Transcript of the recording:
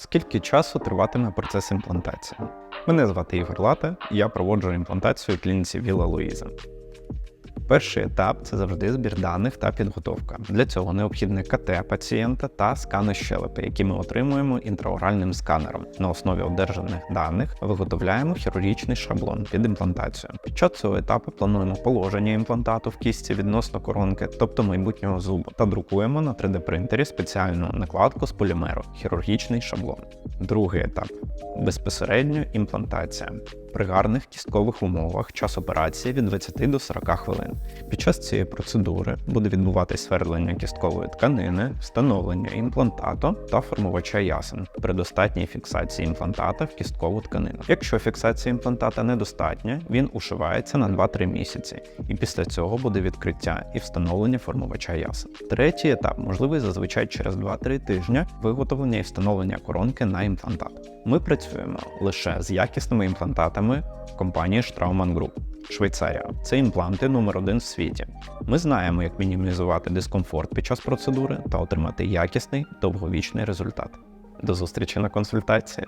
Скільки часу триватиме процес імплантації? Мене звати Ігор Лата, і я проводжу імплантацію у клініці Віла Луїза. Перший етап це завжди збір даних та підготовка. Для цього необхідне КТ пацієнта та скани щелепи, які ми отримуємо інтраоральним сканером. На основі одержаних даних виготовляємо хірургічний шаблон під імплантацію. Під час цього етапу плануємо положення імплантату в кістці відносно коронки, тобто майбутнього зубу, та друкуємо на 3D принтері спеціальну накладку з полімеру хірургічний шаблон. Другий етап безпосередньо імплантація. При гарних кісткових умовах час операції від 20 до 40 хвилин. Під час цієї процедури буде відбуватись свердлення кісткової тканини, встановлення імплантату та формувача ясен при достатній фіксації імплантата в кісткову тканину. Якщо фіксація імплантата недостатня, він ушивається на 2-3 місяці, і після цього буде відкриття і встановлення формувача ясен. Третій етап можливий зазвичай через 2-3 тижні виготовлення і встановлення коронки на імплантат. Ми працюємо лише з якісними імплантатами компанії Straumann Group. Швейцарія це імпланти номер один в світі. Ми знаємо, як мінімізувати дискомфорт під час процедури та отримати якісний довговічний результат. До зустрічі на консультації.